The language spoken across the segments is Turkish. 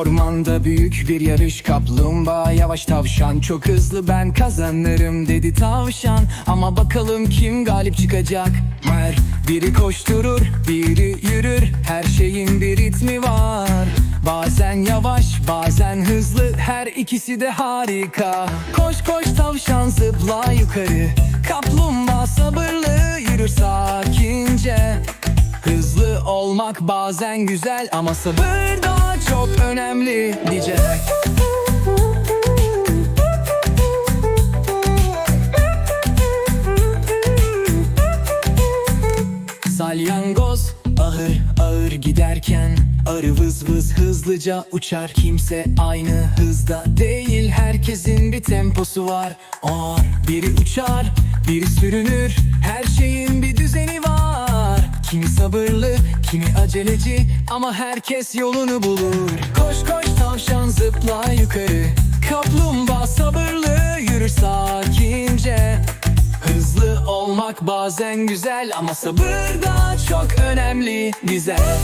Ormanda büyük bir yarış kaplumbağa yavaş tavşan. Çok hızlı ben kazanırım dedi tavşan. Ama bakalım kim galip çıkacak? Mer biri koşturur biri yürür. Her şeyin bir ritmi var. Bazen yavaş bazen hızlı. Her ikisi de harika. Koş koş tavşan zıpla yukarı. Kaplumbağa sabırlı yürür sakince. Hızlı olmak bazen güzel ama sabır da çok önemli diyecek. Salyangoz ağır ağır giderken Arı vız vız hızlıca uçar. Kimse aynı hızda değil Herkesin bir temposu var. Ağır biri uçar biri sürünür Her şeyin kimi aceleci Ama herkes yolunu bulur. Koş koş tavşan zıpla yukarı. Kaplumbağa sabırlı yürür sakince. Hızlı olmak bazen güzel ama sabır da çok önemli güzel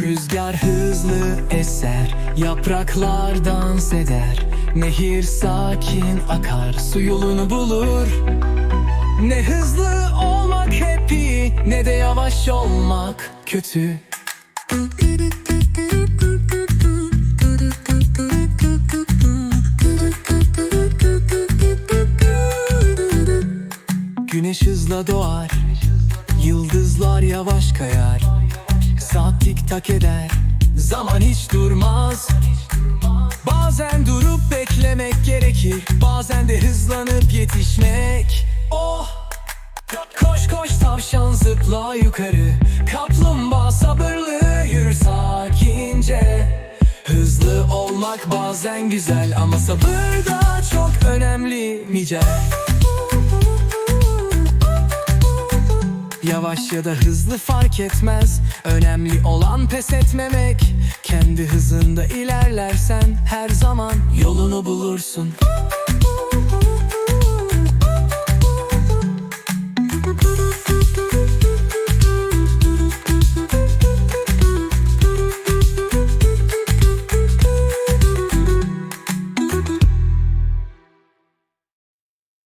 Rüzgar hızlı eser, yapraklar dans eder Nehir sakin akar, su yolunu bulur ne de yavaş olmak kötü. Güneş hızla doğar Yıldızlar yavaş kayar. Saat tik tak eder Zaman hiç durmaz. Bazen durup beklemek gerekir Bazen de hızlanıp yetişmek. Oh! Koş koş tavşan zıpla yukarı. Kaplumbağa sabırlı yürür sakince. Hızlı olmak bazen güzel ama sabır da çok önemli Mice Yavaş ya da hızlı fark etmez. Önemli olan pes etmemek. Kendi hızında ilerlersen Her zaman yolunu bulursun